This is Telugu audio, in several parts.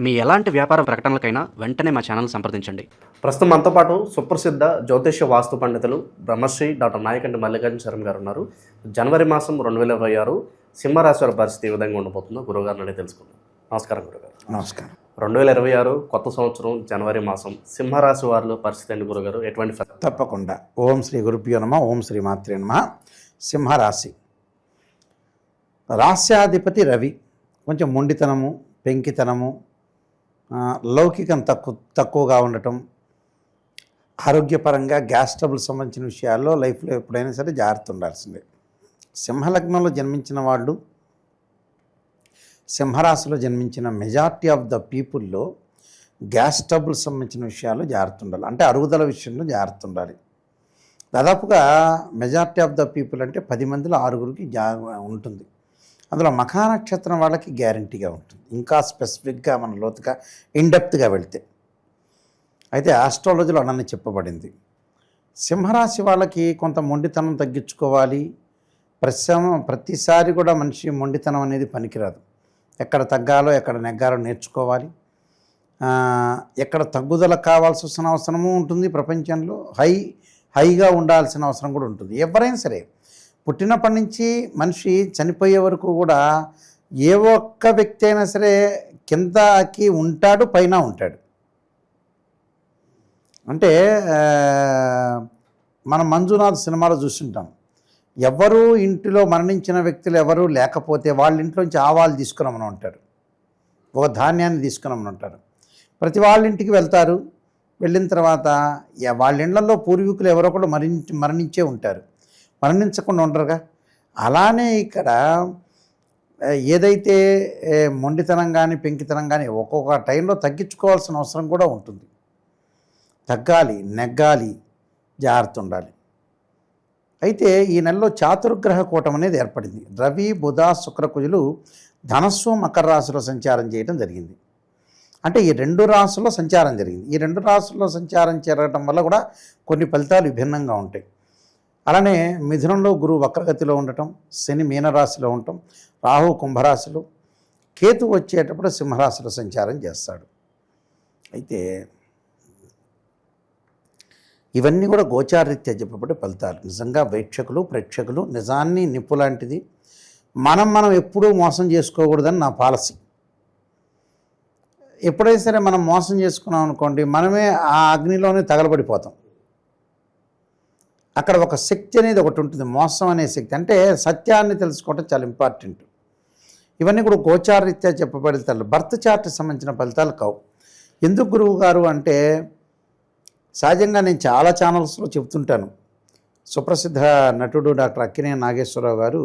మీ ఎలాంటి వ్యాపార ప్రకటనలకైనా వెంటనే మా ఛానల్ సంప్రదించండి. ప్రస్తుతం మనతో పాటు సుప్రసిద్ధ జ్యోతిష్య వాస్తు పండితులు బ్రహ్మశ్రీ డాక్టర్ నాయకంటి మల్లికార్జున శర్మ గారు ఉన్నారు. జనవరి మాసం రెండు వేల ఇరవై ఆరు సింహరాశి వారి పరిస్థితి ఏ విధంగా ఉండబోతుందో గురువుగారిని తెలుసుకుందాం. నమస్కారం గురుగారు నమస్కారం. రెండు వేల ఇరవై ఆరు కొత్త సంవత్సరం జనవరి మాసం సింహరాశి వారిలో పరిస్థితి అండి గురుగారు ఎటువంటి ఫలితం? తప్పకుండా. ఓం శ్రీ గురుభ్యో నమ ఓం శ్రీ మాత్రే నమ. సింహరాశి. రాస్యాధిపతి రవి. కొంచెం మొండితనము పెంకితనము లౌకికం తక్కువ తక్కువగా ఉండటం ఆరోగ్యపరంగా గ్యాస్ ట్రబుల్ సంబంధించిన విషయాల్లో లైఫ్లో ఎప్పుడైనా సరే జాగ్రత్త ఉండాల్సిందే. సింహలగ్నంలో జన్మించిన వాళ్ళు సింహరాశిలో జన్మించిన మెజార్టీ ఆఫ్ ద పీపుల్లో గ్యాస్ ట్రబుల్ సంబంధించిన విషయాల్లో జాగ్రత్త ఉండాలి. అంటే అరుగుదల విషయంలో జాగ్రత్త ఉండాలి. దాదాపుగా మెజార్టీ ఆఫ్ ద పీపుల్ అంటే పది మందిలో ఆరుగురికి జా ఉంటుంది. అందులో మఖా నక్షత్రం వాళ్ళకి గ్యారంటీగా ఉంటుంది. ఇంకా స్పెసిఫిక్గా మన లోతుగా ఇన్డెప్త్గా వెళితే. అయితే ఆస్ట్రాలజీలో నన్ను చెప్పబడింది. సింహరాశి వాళ్ళకి కొంత మొండితనం తగ్గించుకోవాలి. ప్రశ్న ప్రతిసారి కూడా మనిషి మొండితనం అనేది పనికిరాదు. ఎక్కడ తగ్గాలో ఎక్కడ నెగ్గాలో నేర్చుకోవాలి. ఎక్కడ తగ్గుదల కావాల్సి వస్తున్న అవసరము ఉంటుంది ప్రపంచంలో. హై హైగా ఉండాల్సిన అవసరం కూడా ఉంటుంది. ఎవరైనా సరే పుట్టినప్పటి నుంచి మనిషి చనిపోయే వరకు కూడా ఏ ఒక్క వ్యక్తి అయినా సరే కిందకి ఉంటాడు పైన ఉంటాడు. అంటే మన మనం మంజునాథ్ సినిమాలో చూస్తుంటాం. ఎవరు ఇంటిలో మరణించిన వ్యక్తులు ఎవరు లేకపోతే వాళ్ళ ఇంట్లోంచి ఆవాలు తీసుకురమ్మని ఉంటారు. ఒక ధాన్యాన్ని తీసుకురమ్మని ఉంటారు. ప్రతి వాళ్ళ ఇంటికి వెళ్తారు. వెళ్ళిన తర్వాత వాళ్ళ ఇళ్ళలో పూర్వీకులు ఎవరో కూడా మరణించి మరణించే ఉంటారు. మరణించకుండా ఉండరుగా. అలానే ఇక్కడ ఏదైతే మొండితనం కానీ పెంకితనం కానీ ఒక్కొక్క టైంలో తగ్గించుకోవాల్సిన అవసరం కూడా ఉంటుంది. తగ్గాలి నెగ్గాలి జాగ్రత్త ఉండాలి. అయితే ఈ నెలలో చాతుర్గ్రహ కూటం అనేది ఏర్పడింది. రవి బుధ శుక్రకుజులు ధనస్సు మకర రాశిలో సంచారం చేయడం జరిగింది. అంటే ఈ రెండు రాసుల్లో సంచారం జరిగింది. ఈ రెండు రాసుల్లో సంచారం చేరడం వల్ల కూడా కొన్ని ఫలితాలు విభిన్నంగా ఉంటాయి. అలానే మిథునంలో గురువు వక్రగతిలో ఉండటం శని మీనరాశిలో ఉండటం రాహు కుంభరాశిలో కేతు వచ్చేటప్పుడు సింహరాశిలో సంచారం చేస్తాడు. అయితే ఇవన్నీ కూడా గోచారీత్యా చెప్పబడి ఫలితాలు. నిజంగా వీక్షకులు ప్రేక్షకులు నిజాన్ని నిప్పు లాంటిది మనం మనం ఎప్పుడూ మోసం చేసుకోకూడదని నా పాలసీ. ఎప్పుడైనా సరే మనం మోసం చేసుకున్నాం అనుకోండి మనమే ఆ అగ్నిలోనే తగలబడిపోతాం. అక్కడ ఒక శక్తి అనేది ఒకటి ఉంటుంది మోసం అనే శక్తి. అంటే సత్యాన్ని తెలుసుకోవటం చాలా ఇంపార్టెంట్ ఇవన్నీ కూడా గోచారరీత్యా చెప్పబడే ఫలితాలు బర్త్ చార్ట్ సంబంధించిన ఫలితాలు కావు. ఎందుకు గురువు గారు అంటే సహజంగా నేను చాలా ఛానల్స్లో చెప్తుంటాను. సుప్రసిద్ధ నటుడు డాక్టర్ అక్కినే నాగేశ్వరరావు గారు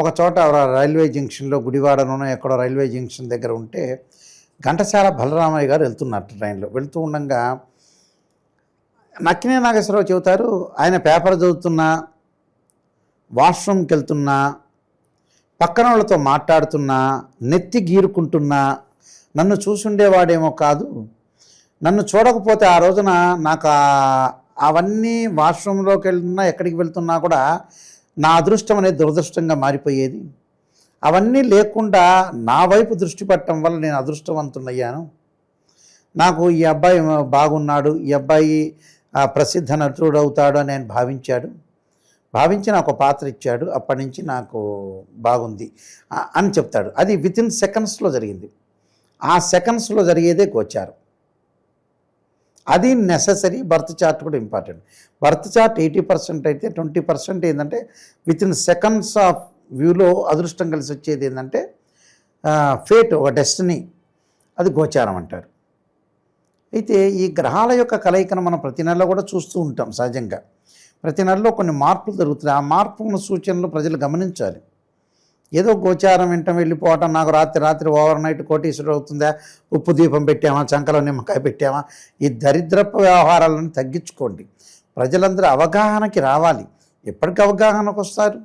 ఒక చోట రైల్వే జంక్షన్లో గుడివాడలోనో ఎక్కడో రైల్వే జంక్షన్ దగ్గర ఉంటే ఘంటసాల బలరామయ్య గారు వెళ్తున్నారు ట్రైన్లో. వెళ్తూ ఉండగా నక్కినే నాగేశ్వరరావు చెబుతారు ఆయన పేపర్ చదువుతున్నా వాష్రూమ్కి వెళ్తున్నా పక్కన వాళ్ళతో మాట్లాడుతున్నా నెత్తి గీరుకుంటున్నా నన్ను చూసుండేవాడేమో కాదు. నన్ను చూడకపోతే ఆ రోజున నాకు అవన్నీ వాష్రూమ్లోకి వెళ్తున్నా ఎక్కడికి వెళ్తున్నా కూడా నా అదృష్టం అనేది దురదృష్టంగా మారిపోయేది. అవన్నీ లేకుండా నా వైపు దృష్టి పెట్టడం వల్ల నేను అదృష్టవంతుడయ్యాను నాకు ఈ అబ్బాయి బాగున్నాడు ఈ అబ్బాయి ఆ, ప్రసిద్ధ నటుడు అవుతాడు అని ఆయన భావించాడు. భావించి నాకు ఒక పాత్ర ఇచ్చాడు. అప్పటి నుంచి నాకు బాగుంది. అని చెప్తాడు. అది విత్ ఇన్ సెకండ్స్లో జరిగింది. ఆ సెకండ్స్లో జరిగేదే గోచారం. అది నెససరీ బర్త్ చార్ట్ కూడా important birth chart eighty percent అయితే ట్వంటీ పర్సెంట్ ఏంటంటే విత్ ఇన్ సెకండ్స్ ఆఫ్ వ్యూలో అదృష్టం కలిసి వచ్చేది ఏంటంటే ఫేట్ ఒక డెస్టినీ అది గోచారం అంటారు. అయితే ఈ గ్రహాల యొక్క కలయికను మనం ప్రతి నెలలో కూడా చూస్తూ ఉంటాం సహజంగా. ప్రతి నెలలో కొన్ని మార్పులు జరుగుతున్నాయి ఆ మార్పుల సూచనలు ప్రజలు గమనించాలి. ఏదో గోచారం వెంట వెళ్ళిపోవటం నాకు రాత్రి రాత్రి ఓవర్ నైట్ కోటీశ్వరుడు అవుతుందా? ఉప్పు దీపం పెట్టామా? చంకలో నిమ్మకాయ పెట్టామా? ఈ దరిద్రపు వ్యవహారాలను తగ్గించుకోండి. ప్రజలందరూ అవగాహనకి రావాలి. ఎప్పటికి అవగాహనకు వస్తారు?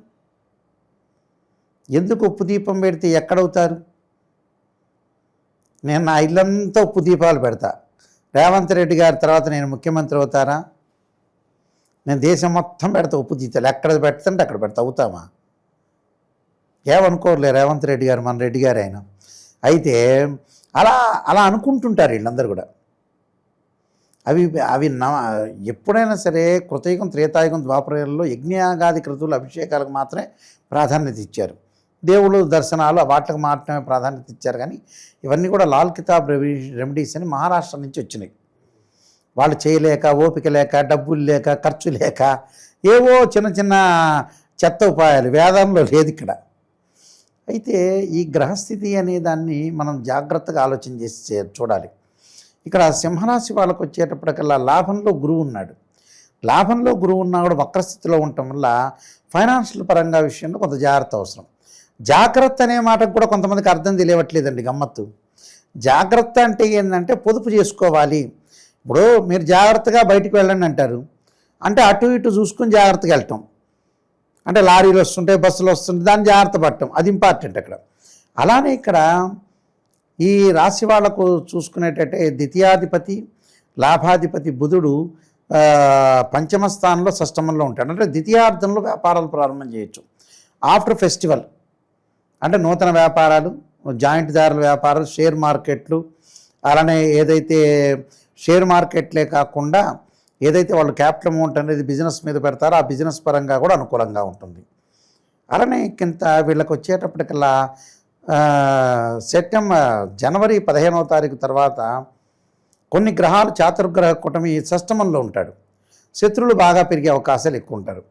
ఎందుకు ఉప్పు దీపం పెడితే ఎక్కడవుతారు? నేను నా ఇల్లంతా ఉప్పు దీపాలు పెడతా. రేవంత్ రెడ్డి గారి తర్వాత నేను ముఖ్యమంత్రి అవుతారా నేను దేశం మొత్తం పెడతా ఉప్పు దీపాలు ఎక్కడ పెడుతుంటే అక్కడ పెడతా. అవుతామా? ఏమనుకోరులే రేవంత్ రెడ్డి గారు మన రెడ్డి గారు ఆయన. అయితే అలా అలా అనుకుంటుంటారు వీళ్ళందరూ కూడా. అవి అవి న ఎప్పుడైనా సరే కృతయుగం త్రేతాయుగం ద్వాపరయుగంలో యజ్ఞయాగాది క్రతువులు అభిషేకాలకు మాత్రమే ప్రాధాన్యత ఇచ్చారు. దేవుడు దర్శనాలు వాటికి మాత్రమే ప్రాధాన్యత ఇచ్చారు. కానీ ఇవన్నీ కూడా లాల్ కితాబ్ రెమెడీస్ అని మహారాష్ట్ర నుంచి వచ్చినాయి. వాళ్ళు చేయలేక ఓపిక లేక డబ్బులు లేక ఖర్చు లేక ఏవో చిన్న చిన్న చెత్త ఉపాయాలు వేదంలో లేదు ఇక్కడ. అయితే ఈ గ్రహస్థితి అనే దాన్ని మనం జాగ్రత్తగా ఆలోచన చేసి చూడాలి. ఇక్కడ సింహరాశి వాళ్ళకు వచ్చేటప్పటికల్లా లాభంలో గురువు ఉన్నాడు. లాభంలో గురువు ఉన్నా కూడా వక్రస్థితిలో ఉండటం వల్ల ఫైనాన్షియల్ పరంగా విషయంలో కొంత జాగ్రత్త అవసరం. జాగ్రత్త అనే మాటకు కూడా కొంతమందికి అర్థం తెలియవట్లేదండి గమ్మత్తు. జాగ్రత్త అంటే ఏంటంటే పొదుపు చేసుకోవాలి. ఇప్పుడు మీరు జాగ్రత్తగా బయటికి వెళ్ళండి అంటారు. అంటే అటు ఇటు చూసుకుని జాగ్రత్తగా వెళ్ళటం. అంటే లారీలు వస్తుంటాయి బస్సులు వస్తుంటాయి దాన్ని జాగ్రత్త పడటం అది ఇంపార్టెంట్ అక్కడ. అలానే ఇక్కడ ఈ రాశి వాళ్ళకు చూసుకునేటట్టే ద్వితీయాధిపతి లాభాధిపతి బుధుడు పంచమ స్థానంలో షష్టమంలో ఉంటాడు. అంటే ద్వితీయార్థంలో వ్యాపారాలు ప్రారంభం చేయొచ్చు. After festival. అంటే నూతన వ్యాపారాలు జాయింట్ దారుల వ్యాపారాలు షేర్ మార్కెట్లు అలానే ఏదైతే షేర్ మార్కెట్లే కాకుండా ఏదైతే వాళ్ళు క్యాపిటల్ అమౌంట్ అనేది బిజినెస్ మీద పెడతారో ఆ బిజినెస్ పరంగా కూడా అనుకూలంగా ఉంటుంది. అలానే కింద వీళ్ళకి వచ్చేటప్పటికల్లా సెప్టెంబర్ జనవరి పదిహేనవ తారీఖు తర్వాత కొన్ని గ్రహాలు చాతుర్గ్రహ కూటమి సష్టమంలో ఉంటాడు. శత్రువులు బాగా పెరిగే అవకాశాలు ఎక్కువ ఉంటారు.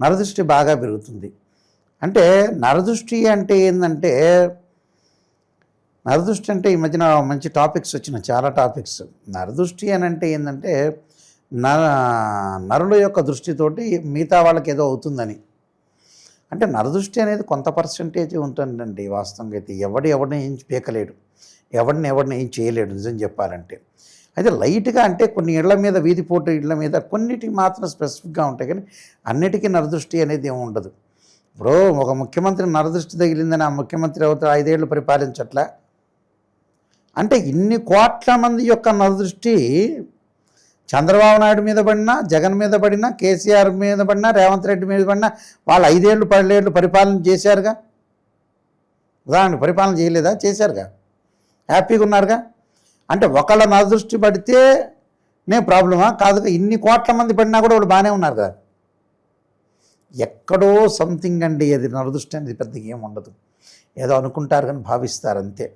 నరదృష్టి బాగా పెరుగుతుంది. అంటే నరదృష్టి అంటే ఏంటంటే నరదృష్టి అంటే ఈ మధ్యన మంచి టాపిక్స్ వచ్చిన చాలా టాపిక్స్. నరదృష్టి అని అంటే ఏంటంటే నర నరుల యొక్క దృష్టితోటి మిగతా వాళ్ళకి ఏదో అవుతుందని. అంటే నరదృష్టి అనేది కొంత పర్సంటేజ్ ఉంటుందండి వాస్తవంగా అయితే. ఎవడు ఎవరిని ఏం పీకలేడు ఎవరిని ఎవరిని ఏం చేయలేడు నిజం చెప్పాలంటే. అయితే లైట్గా అంటే కొన్ని ఇళ్ళ మీద వీధి పోటీ ఇళ్ళ మీద కొన్నిటికి మాత్రం స్పెసిఫిక్గా ఉంటాయి కానీ అన్నిటికీ నరదృష్టి అనేది ఏమి ఉండదు. ఇప్పుడు ఒక ముఖ్యమంత్రి నరదృష్టి తగిలిందని ఆ ముఖ్యమంత్రి అవుతాడు ఐదేళ్ళు పరిపాలించట్లా? అంటే ఇన్ని కోట్ల మంది యొక్క నరదృష్టి చంద్రబాబు నాయుడు మీద పడినా జగన్ మీద పడినా కేసీఆర్ మీద పడినా రేవంత్ రెడ్డి మీద పడినా వాళ్ళు ఐదేళ్ళు పదేళ్ళు పరిపాలన చేశారుగా? ఉదాహరణ పరిపాలన చేయలేదా? చేశారుగా. హ్యాపీగా ఉన్నారుగా? అంటే ఒకళ్ళ నరదృష్టి పడితే నే ప్రాబ్లమా? కాదు ఇన్ని కోట్ల మంది పడినా కూడా వాళ్ళు బాగానే ఉన్నారు కదా ఎక్కడో సంథింగ్ అండి అది నరదృష్టి అనేది పెద్దగా ఏం ఉండదు. ఏదో అనుకుంటారు కానీ భావిస్తారు అంతే.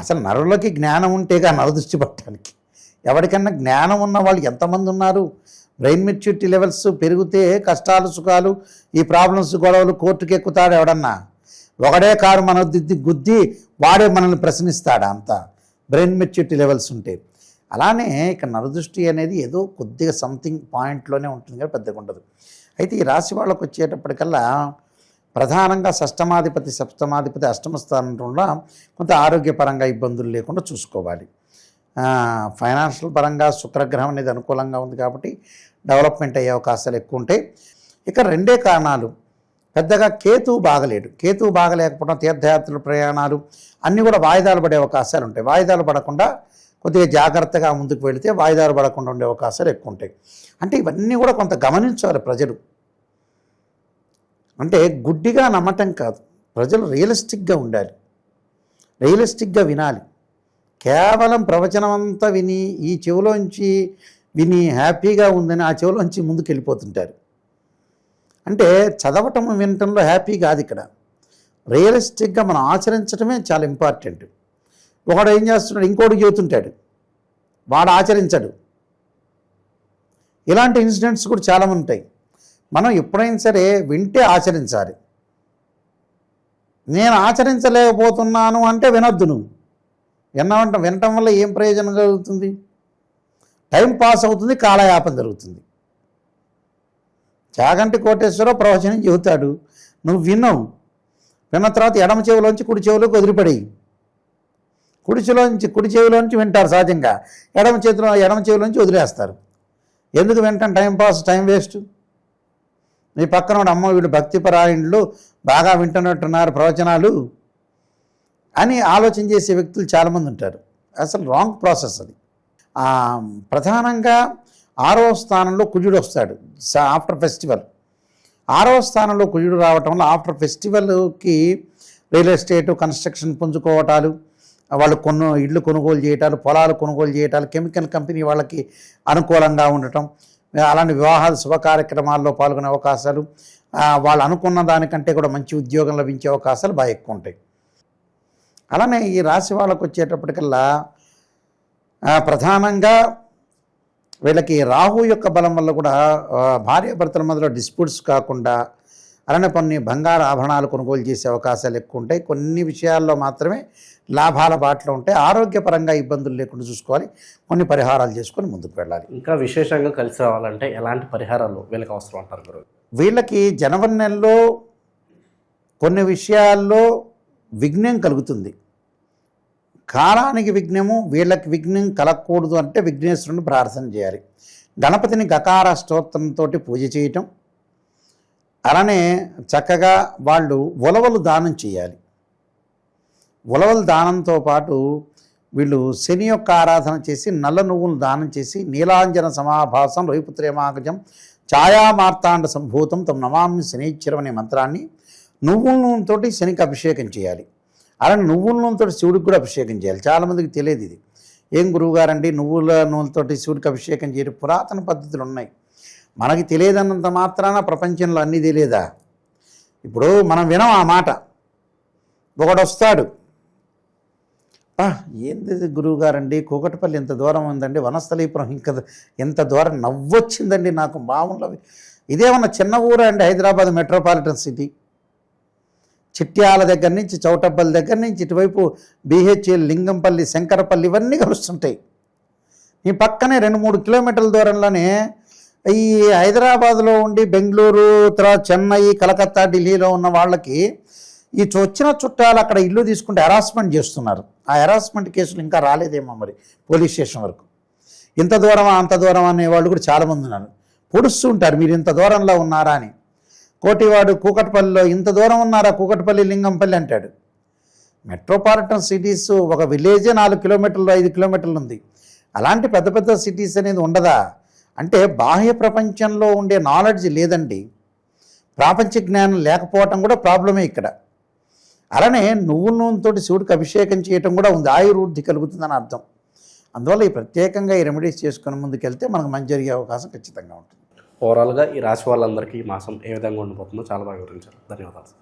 అసలు నరులకి జ్ఞానం ఉంటేగా నరదృష్టి పట్టడానికి. ఎవరికన్నా జ్ఞానం ఉన్న వాళ్ళు ఎంతమంది ఉన్నారు? బ్రెయిన్ మెచ్యూరిటీ లెవెల్స్ పెరిగితే కష్టాలు సుఖాలు ఈ ప్రాబ్లమ్స్ గొడవలు కోర్టుకి ఎక్కుతాడు ఎవడన్నా? ఒకడే కారు మన దిద్ది గుద్ది వాడే మనల్ని ప్రశ్నిస్తాడా అంతా? బ్రెయిన్ మెచ్యూరిటీ లెవెల్స్ ఉంటే. అలానే ఇక నరదృష్టి అనేది ఏదో కొద్దిగా సంథింగ్ పాయింట్లోనే ఉంటుంది కానీ పెద్దగా ఉండదు. అయితే ఈ రాశి వాళ్ళకు వచ్చేటప్పటికల్లా ప్రధానంగా షష్టమాధిపతి సప్తమాధిపతి అష్టమ స్థానంలో కొంత ఆరోగ్యపరంగా ఇబ్బందులు లేకుండా చూసుకోవాలి. ఫైనాన్షియల్ పరంగా శుక్రగ్రహం అనేది అనుకూలంగా ఉంది కాబట్టి డెవలప్మెంట్ అయ్యే అవకాశాలు ఎక్కువ ఉంటాయి. ఇక రెండే కారణాలు. పెద్దగా కేతువు బాగలేడు. కేతువు బాగలేకపోవడం తీర్థయాత్రలు ప్రయాణాలు అన్నీ కూడా వాయిదాలు పడే అవకాశాలు ఉంటాయి. వాయిదాలు పడకుండా కొద్దిగా జాగ్రత్తగా ముందుకు వెళితే వాయిదాలు పడకుండా ఉండే అవకాశాలు ఎక్కువ ఉంటాయి. అంటే ఇవన్నీ కూడా కొంత గమనించాలి ప్రజలు. అంటే గుడ్డిగా నమ్మటం కాదు. ప్రజలు రియలిస్టిక్గా ఉండాలి. రియలిస్టిక్గా వినాలి. కేవలం ప్రవచనం అంతా విని ఈ చెవిలోంచి విని హ్యాపీగా ఉందని ఆ చెవిలోంచి ముందుకు వెళ్ళిపోతుంటారు అంటే చదవటం వినటంలో హ్యాపీ కాదు ఇక్కడ. రియలిస్టిక్గా మనం ఆచరించడమే చాలా ఇంపార్టెంట్. ఒకడు ఏం చేస్తున్నాడు? ఇంకోటి చెబుతుంటాడు. వాడు ఆచరించడు. ఇలాంటి ఇన్సిడెంట్స్ కూడా చాలా ఉంటాయి. మనం ఎప్పుడైనా సరే వింటే ఆచరించాలి. నేను ఆచరించలేకపోతున్నాను అంటే వినొద్దు నువ్వు. విన్నామంట వినటం వల్ల ఏం ప్రయోజనం కలుగుతుంది? టైం పాస్ అవుతుంది కాలయాపన జరుగుతుంది. చాగంటి కోటేశ్వరరావు ప్రవచనం చెబుతాడు. నువ్వు విన్నావు. విన్న తర్వాత ఎడమ చెవులోంచి కుడి చెవులోకి వదిలిపడేయి. కుడిచిలోంచి కుడి చెవిలోంచి వింటారు సహజంగా. ఎడమ చేతిలో ఎడమ చెవిలోంచి వదిలేస్తారు. ఎందుకు వింటాం? Time pass time waste. మీ పక్కన ఉన్న అమ్మ వీడు భక్తిపరాయణులు బాగా వింటున్నట్టున్నారు ప్రవచనాలు అని ఆలోచన చేసే వ్యక్తులు చాలామంది ఉంటారు. అసలు రాంగ్ ప్రాసెస్ అది. ప్రధానంగా ఆరవ స్థానంలో కుజుడు వస్తాడు. స- ఆఫ్టర్ ఫెస్టివల్ ఆరవ స్థానంలో కుజుడు రావటం వల్ల ఆఫ్టర్ ఫెస్టివల్కి రియల్ ఎస్టేట్ కన్స్ట్రక్షన్ పుంజుకోవటాలు వాళ్ళు కొను ఇళ్ళు కొనుగోలు చేయటాలు పొలాలు కొనుగోలు చేయటాలు కెమికల్ కంపెనీ వాళ్ళకి అనుకూలంగా ఉండటం అలాంటి వివాహ శుభ కార్యక్రమాల్లో పాల్గొనే అవకాశాలు వాళ్ళు అనుకున్న దానికంటే కూడా మంచి ఉద్యోగం లభించే అవకాశాలు బాగా ఎక్కువ ఉంటాయి. అలానే ఈ రాశి వాళ్ళకు వచ్చేటప్పటికల్లా ప్రధానంగా వీళ్ళకి రాహు యొక్క బలం వల్ల కూడా భార్యాభర్తల మధ్యలో డిస్ప్యూట్స్ కాకుండా అలానే కొన్ని బంగారు ఆభరణాలు కొనుగోలు చేసే అవకాశాలు ఎక్కువ ఉంటాయి. కొన్ని విషయాల్లో మాత్రమే లాభాల బాటలో ఉంటాయి. ఆరోగ్యపరంగా ఇబ్బందులు లేకుండా చూసుకోవాలి. కొన్ని పరిహారాలు చేసుకొని ముందుకు వెళ్ళాలి. ఇంకా విశేషంగా కలిసి రావాలంటే ఎలాంటి పరిహారాలు వీళ్ళకి అవసరం అంటారు గురువు వీళ్ళకి జనవరి నెలలో కొన్ని విషయాల్లో విఘ్నం కలుగుతుంది. కాలానికి విఘ్నము వీళ్ళకి విఘ్నం కలగకూడదు అంటే విఘ్నేశ్వరుని ప్రార్థన చేయాలి. గణపతిని గకార స్తోత్రంతో పూజ చేయటం అలానే చక్కగా వాళ్ళు ఉలవలు దానం చేయాలి. ఉలవలు దానంతో పాటు వీళ్ళు శని యొక్క ఆరాధన చేసి నల్ల నువ్వులు దానం చేసి నీలాంజన సమాభాసం రవిపుత్రేమాగజం ఛాయామార్తాండ సంభూతం తమ నమామి శనిశ్చరం అనే మంత్రాన్ని నువ్వుల నూనెతోటి శనికి అభిషేకం చేయాలి. అలానే నువ్వుల నూనెతో శివుడికి కూడా అభిషేకం చేయాలి. చాలామందికి తెలియదు ఇది. ఏం గురువుగారండి? నువ్వుల నూనెతోటి శివుడికి అభిషేకం చేయడం పురాతన పద్ధతులు ఉన్నాయి. మనకి తెలియదన్నంత మాత్రాన ప్రపంచంలో అన్నీ తెలియదా? ఇప్పుడు మనం వినం ఆ మాట. ఒకడు వస్తాడు ఏంది గురువు గారండి కూకటిపల్లి ఎంత దూరం ఉందండి. వనస్థలీపురం ఇంకా ఎంత దూరం నవ్వొచ్చిందండి నాకు మామూలు ఇదేమన్నా చిన్న ఊరా అండి హైదరాబాద్ మెట్రోపాలిటన్ సిటీ? చిట్యాల దగ్గర నుంచి చౌటపల్లి దగ్గర నుంచి ఇటువైపు బీహెచ్ఎల్ లింగంపల్లి శంకరపల్లి ఇవన్నీ కలుస్తుంటాయి. ఈ పక్కనే రెండు మూడు కిలోమీటర్ల దూరంలోనే ఈ హైదరాబాద్లో ఉండి బెంగళూరు తర్వాత చెన్నై కలకత్తా ఢిల్లీలో ఉన్న వాళ్ళకి ఈ వచ్చిన చుట్టాలు అక్కడ ఇల్లు తీసుకుంటే హెరాస్మెంట్ చేస్తున్నారు. ఆ హెరాస్మెంట్ కేసులు ఇంకా రాలేదేమో మరి పోలీస్ స్టేషన్ వరకు. ఇంత దూరమా అంత దూరం అనే వాళ్ళు కూడా చాలామంది ఉన్నారు. పొడుస్తూ ఉంటారు మీరు ఇంత దూరంలో ఉన్నారా? అని. కోటివాడు కూకట్పల్లిలో ఇంత దూరం ఉన్నారా కూకట్పల్లి లింగంపల్లి? అంటాడు. మెట్రోపాలిటన్ సిటీస్ ఒక విలేజే నాలుగు కిలోమీటర్లు ఐదు కిలోమీటర్లు ఉంది. అలాంటి పెద్ద పెద్ద సిటీస్ అనేది ఉండదా? అంటే బాహ్య ప్రపంచంలో ఉండే నాలెడ్జ్ లేదండి. ప్రాపంచ జ్ఞానం లేకపోవటం కూడా ప్రాబ్లమే ఇక్కడ. అలానే నువ్వు నూనెతోటి శివుడికి అభిషేకం చేయటం కూడా ఉంది. ఆయుర్వృద్ధి కలుగుతుందని అర్థం. అందువల్ల ఈ ప్రత్యేకంగా ఈ రెమెడీస్ చేసుకుని ముందుకెళ్తే మనకు మంచి జరిగే అవకాశం ఖచ్చితంగా ఉంటుంది. ఓవరాల్గా ఈ రాశి వాళ్ళందరికీ ఈ మాసం ఏ విధంగా ఉండిపోతుందో చాలా బాగా వివరించారు. ధన్యవాదాలు సార్.